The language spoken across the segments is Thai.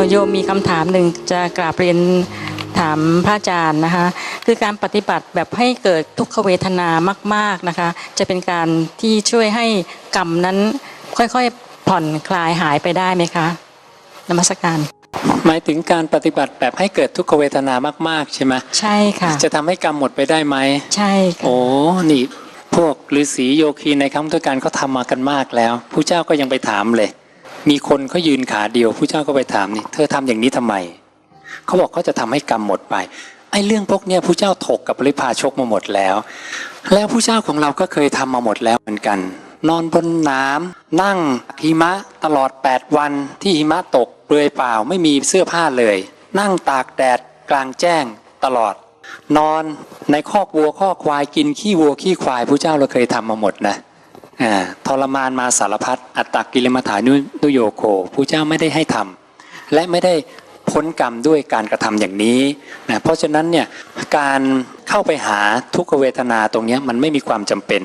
อโยมมีคำถามหนึ่งจะกราบเรียนถามพระอาจารย์นะคะ คือการปฏิบัติแบบให้เกิดทุกขเวทนามาก ๆนะคะ จะเป็นการที่ช่วยให้กรรมนั้นค่อยๆผ่อนคลายหายไปได้ไหมคะนมัสการหมายถึงการปฏิบัติแบบให้เกิดทุกขเวทนามาก ๆ ใช่ไหมใช่ค่ะ จะทำให้กรรมหมดไปได้ไหมใช่ค่ะโอ้นี่พวกฤาษีโยคีในครั้งพุทธการเขาทำมากันมากแล้วผู้เจ้าก็ยังไปถามเลย มีคนเขายืนขาเดียวผู้เจ้าก็ไปถามนี่เธอทำอย่างนี้ทำไมเขาบอกเขาจะทำให้กรรมหมดไปไอ้เรื่องพวกเนี้ยผู้เจ้าถกกับปริพาชกมาหมดแล้ว แล้วผู้เจ้าของเราก็เคยทำมาหมดแล้วเหมือนกัน นอนบนน้ำนั่งหิมะตลอด 8 วันที่หิมะตกเปลือยเปล่าไม่มีเสื้อผ้าเลย นั่งตากแดดกลางแจ้งตลอด นอนในคอกวัวคอกควายกินขี้วัวขี้ควายผู้เจ้าเราเคยทำมาหมดนะ ทรมานมาสารพัดอัตตกิลมัฐานุนโยโคผู้เจ้าไม่ได้ให้ทำและไม่ได้พ้นกรรมด้วยการกระทำอย่างนี้นะเพราะฉะนั้นเนี่ยการเข้าไปหาทุกขเวทนาตรงนี้มันไม่มีความจำเป็น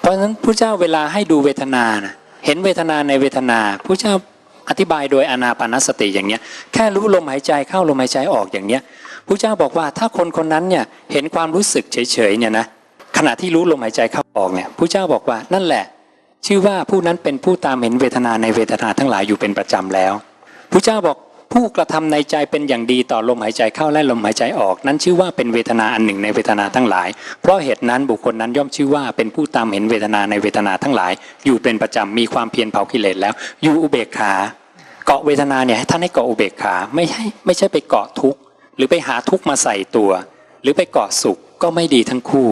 เพราะฉะนั้นผู้เจ้าเวลาให้ดูเวทนานะเห็นเวทนาในเวทนาผู้เจ้าอธิบายโดยอนาปานสติอย่างเนี้ยแค่รู้ลมหายใจเข้าลมหายใจออกอย่างเนี้ยผู้เจ้าบอกว่าถ้าคนคนนั้นเนี่ยเห็นความรู้สึกเฉยๆเนี่ยนะ ขณะที่รู้ลมหายใจเข้าออกเนี่ยผู้เจ้าบอกว่านั่นแหละ ชื่อว่าผู้นั้นเป็นผู้ตามเห็นเวทนาในเวทนาทั้งหลายอยู่เป็นประจำแล้วผู้เจ้าบอกผู้กระทำในใจเป็นอย่างดีต่อลมหายใจเข้าและลมหายใจออก นั้นชื่อว่าเป็นเวทนาอันหนึ่งในเวทนาทั้งหลาย เพราะเหตุนั้นบุคคลนั้นย่อมชื่อว่าเป็นผู้ตามเห็นเวทนาในเวทนาทั้งหลาย อยู่เป็นประจำมีความเพียรเผากิเลสแล้ว อยู่อุเบกขาเกาะเวทนาเนี่ยท่านให้เกาะอุเบกขาไม่ใช่ไม่ใช่ไปเกาะทุกข์หรือไปหาทุกข์มาใส่ตัว หรือไปเกาะสุข ก็ไม่ดีทั้งคู่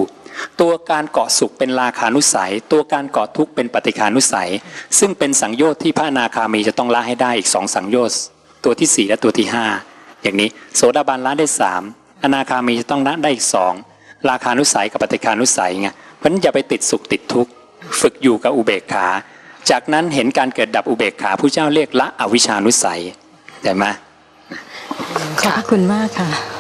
ตัวการเกาะสุขเป็นราคานุสัย ตัวการเกาะทุกข์เป็นปฏิคานุสัย ซึ่งเป็นสังโยชน์ที่พระอนาคามีจะต้องละให้ได้อีกสองสังโยชน์ตัวที่สี่และตัวที่ห้าอย่างนี้โสดาบันละได้สามอนาคามีจะต้องละได้อีกสองราคานุสัยกับปฏิคานุสัยไงเพราะนั้นอย่าไปติดสุขติดทุกข์ฝึกอยู่กับอุเบกขา จากนั้นเห็นการเกิดดับอุเบกขาผู้เจ้าเรียกละอวิชานุสัยได้ไหมขอบคุณมากค่ะ